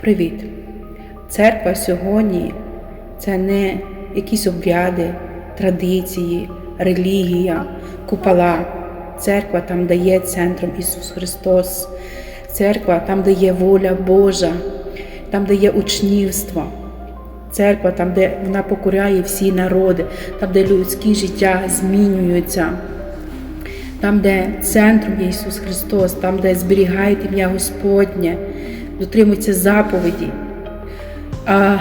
Привіт! Церква сьогодні це не якісь обряди, традиції, релігія, купола. Церква там, де є центром Ісус Христос. Церква там, де є воля Божа, там, де є учнівство. Церква там, де вона покоряє всі народи, там, де людське життя змінюється. Там, де центром є Ісус Христос, там, де зберігають ім'я Господнє, дотримуються заповіді, а,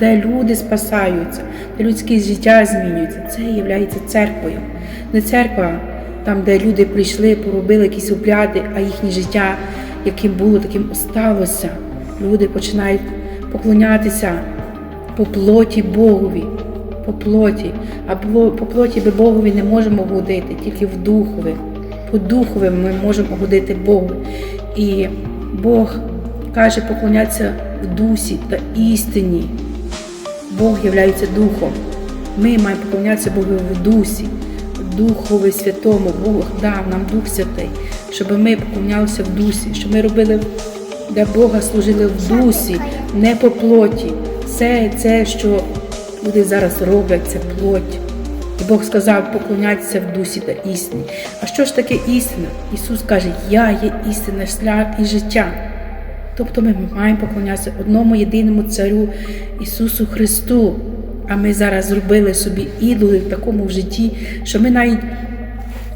де люди спасаються, де людське життя змінюється, це є церквою. Не церква там, де люди прийшли, поробили якісь обряди, а їхнє життя, яким було, таким осталося. Люди починають поклонятися по плоті Богові, по плоті. А по плоті ми Богові не можемо годити, тільки в духові. По духові ми можемо годити Богу. І Бог каже поклонятися в дусі та істині. Бог є духом. Ми маємо поклонятися Богу в дусі, Духові Святому. Бог дав нам Дух Святий, щоб ми поклонялися в дусі, щоб ми робили для Бога служили в дусі, не по плоті. Все це, що люди зараз роблять, це плоть. І Бог сказав поклонятися в дусі та істині. А що ж таке істина? Ісус каже, Я є істина, шлях і життя. Тобто ми маємо поклонятися одному єдиному царю Ісусу Христу. А ми зараз зробили собі ідоли в такому житті, що ми навіть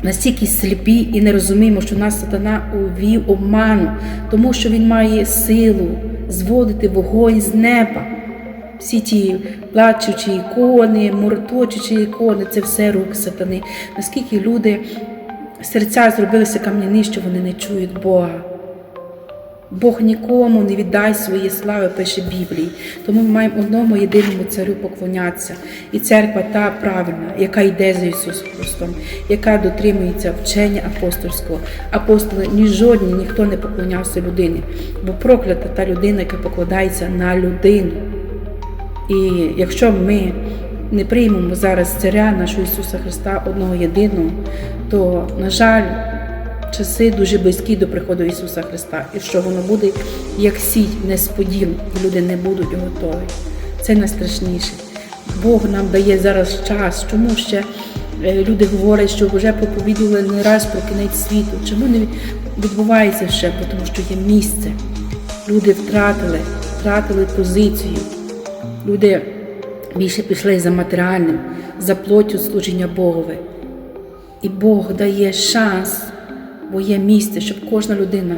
настільки сліпі і не розуміємо, що нас сатана увів обману, тому що він має силу зводити вогонь з неба. Всі ті плачучі ікони, морточучі ікони це все рук сатани. Наскільки люди серця зробилися кам'яні, що вони не чують Бога. Бог нікому не віддасть своєї слави, пише Біблії. Тому ми маємо одному єдиному царю поклонятися. І церква та правильна, яка йде за Ісусом Христом, яка дотримується вчення апостольського. Апостоли ні жодні, ніхто не поклонявся людині, бо проклята та людина, яка покладається на людину. І якщо ми не приймемо зараз царя нашого Ісуса Христа, одного єдиного, то, на жаль, часи дуже близькі до приходу Ісуса Христа, і що воно буде як сіть несподівано, і люди не будуть готові. Це найстрашніше. Бог нам дає зараз час. Чому ще е, люди говорять, що вже проповідували не раз про кінець світу? Чому не відбувається ще? Тому що є місце. Люди втратили, втратили позицію. Люди більше пішли за матеріальним, за плоттю служіння Богове. І Бог дає шанс, бо є місце, щоб кожна людина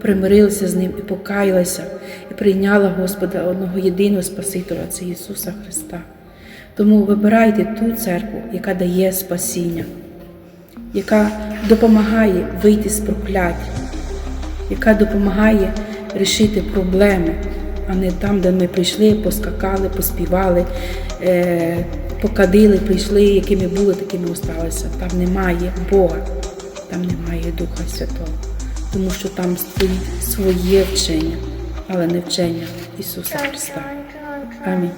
примирилася з ним і покаялася, і прийняла Господа одного єдиного Спасителя, це Ісуса Христа. Тому вибирайте ту церкву, яка дає спасіння, яка допомагає вийти з прокляття, яка допомагає рішити проблеми а не там, де ми прийшли, поскакали, поспівали, е, покадили, прийшли, якими були, такими осталися. Там немає Бога, там немає Духа Святого, тому що там стоїть своє вчення, але не вчення Ісуса Христа. Амінь.